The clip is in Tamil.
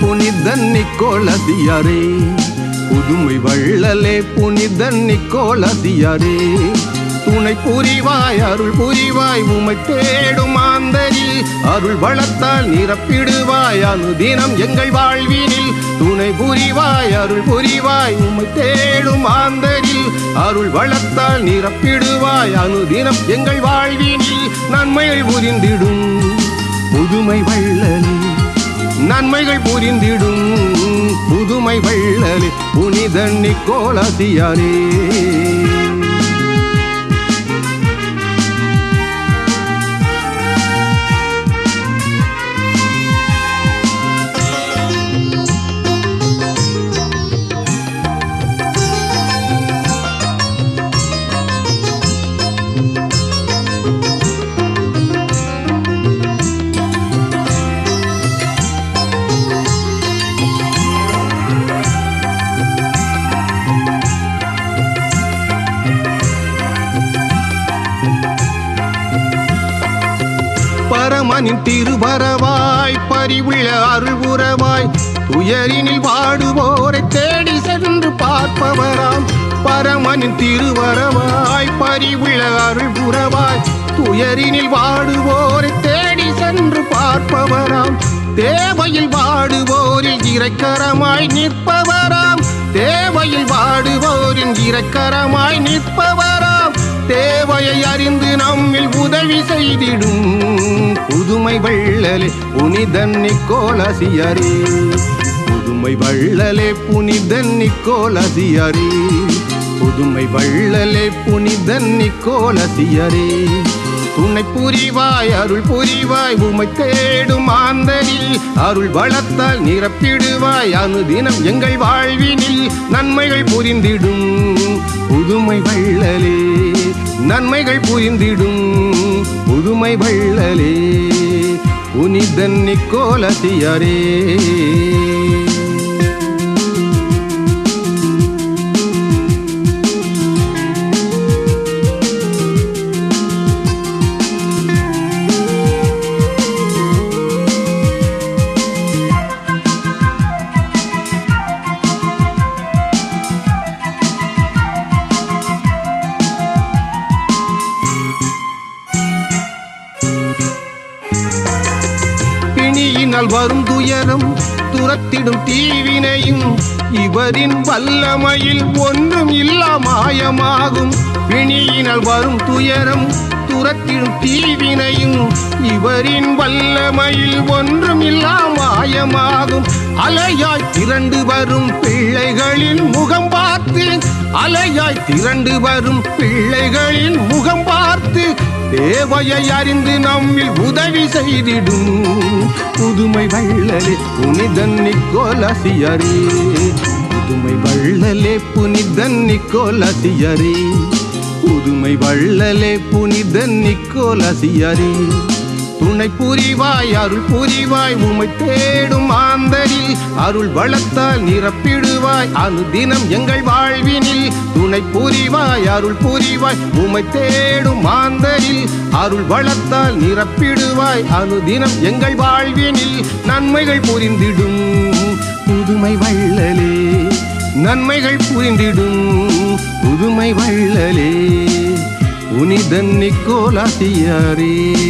புனிதன் நிக்கோலசியாரே புதுமை வள்ளலே புனிதன் நிக்கோலசியாரே துணை புரிவாய் அருள் புரிவாய் உமை தேடும் ஆந்தரி. அருள் வளத்தால் நிரப்பிடுவாய் அனுதினம் எங்கள் வாழ்வினில். துணை புரிவாய் அருள் புரிவாய் உமை தேடும் ஆந்தரில் அருள் வளத்தால் நிரப்பிடுவாய் அனுதினம் எங்கள் வாழ்வினில். நன்மைகள் புரிந்திடும் புதுமை வள்ளலே நன்மைகள் புரிந்திடும். புதுமை வள்ளலே புனிதன் நிக்கோலசியாரே பரமனின் திருவரவாய் பறிவுள்ள அருள் உறவாய் துயரினில் வாடுவோரை தேடி சென்று பார்ப்பவராம். பரமனின் திருவரவாய் பறிவுள்ள அருள் உறவாய் துயரினில் வாடுவோரை தேடி சென்று பார்ப்பவராம். தேவையில் வாடுவோரில் இறைக்கரமாய் நிற்பவராம். தேவையில் வாடுவோரின் இறைக்கரமாய் நிற்பவராம். தேவையை அறிந்து நம்மில் உதவி செய்திடும். புதுமை வள்ளலே புனிதன் நிக்கோலசியரே புதுமை வள்ளலே புனிதன் நிக்கோலசியரே புதுமை வள்ளலே புனிதன் நிக்கோலசியரே துணை புரிவாய் அருள் புரிவாய் உமை தேடும் ஆந்தரில் அருள் வளத்தால் நிரப்பிடுவாய் அனுதினம் எங்கள் வாழ்வினில். நன்மைகள் புரிந்திடும் புதுமை வள்ளலே. நன்மைகள் புரிந்திடும். புதுமை வள்ளலே புனிதன் நிக்கோலசியரே தீயினால் வரும் துயரம் துரத்திடும் தீவினையும் இவரின் வல்லமையில் ஒன்றும் இல்லா மாயமாகும் பிணியினால் வரும் துயரம் துரத்திடும் தீவினையும் இவரின் வல்லமையில் ஒன்றும் இல்லா மாயமாகும் அலையாய் திரண்டு வரும் பிள்ளைகளின் முகம் அலையாய் திரண்டு வரும் பிள்ளைகளின் முகம் பார்த்து தேவையை அறிந்து நம்மில் உதவி செய்திடும். புதுமை வள்ளலே புனிதன் நிக்கோலசியரே புதுமை வள்ளலே புனிதன் நிக்கோலசியரே புதுமை வள்ளலே புனிதன் நிக்கோலசியரே துணை புரிவாய் அருள் புரிவாய் உமை தேடும் ஆந்தரில் அருள் வளத்தால் நிரப்பிடுவாய் அனுதினம் எங்கள் வாழ்வினில். துணை புரிவாய் அருள் புரிவாய் உமை தேடும் ஆந்தரில் அருள் வளத்தால் நிரப்பிடுவாய் அனுதினம் எங்கள் வாழ்வினில். நன்மைகள் புரிந்திடும் புதுமை வள்ளலே. நன்மைகள் புரிந்திடும் புதுமை வள்ளலே. உனிதன் நிக்கோலாசியாரே